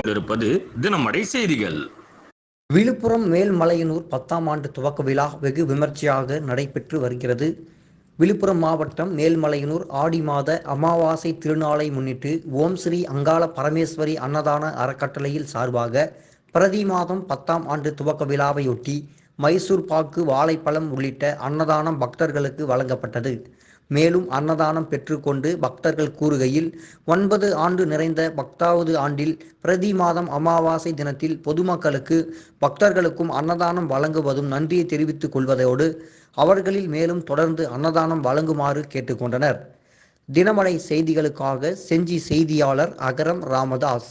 கேட்டுக்கொண்டிருப்பது தினமடை செய்திகள். விழுப்புரம் மேல்மலையனூர் பத்தாம் ஆண்டு துவக்க விழா வெகு விமர்சையாக நடைபெற்று வருகிறது. விழுப்புரம் மாவட்டம் மேல்மலையனூர் ஆடி மாத அமாவாசை திருநாளை முன்னிட்டு ஓம் ஸ்ரீ அங்காள பரமேஸ்வரி அன்னதான அறக்கட்டளையில் சார்பாக பிரதி மாதம் பத்தாம் ஆண்டு துவக்க விழாவையொட்டி மைசூர் பாக்கு வாழைப்பழம் உள்ளிட்ட அன்னதானம் பக்தர்களுக்கு வழங்கப்பட்டது. மேலும் அன்னதானம் பெற்றுக்கொண்டு பக்தர்கள் கூறுகையில் ஒன்பது ஆண்டு நிறைந்த பத்தாவது ஆண்டில் பிரதி மாதம் அமாவாசை தினத்தில் பொதுமக்களுக்கு பக்தர்களுக்கும் அன்னதானம் வழங்குவதும் நன்றியை தெரிவித்துக் கொள்வதோடு அவர்களில் மேலும் தொடர்ந்து அன்னதானம் வழங்குமாறு கேட்டுக்கொண்டனர். தினமலை செய்திகளுக்காக செஞ்சி செய்தியாளர் அகரம் ராமதாஸ்.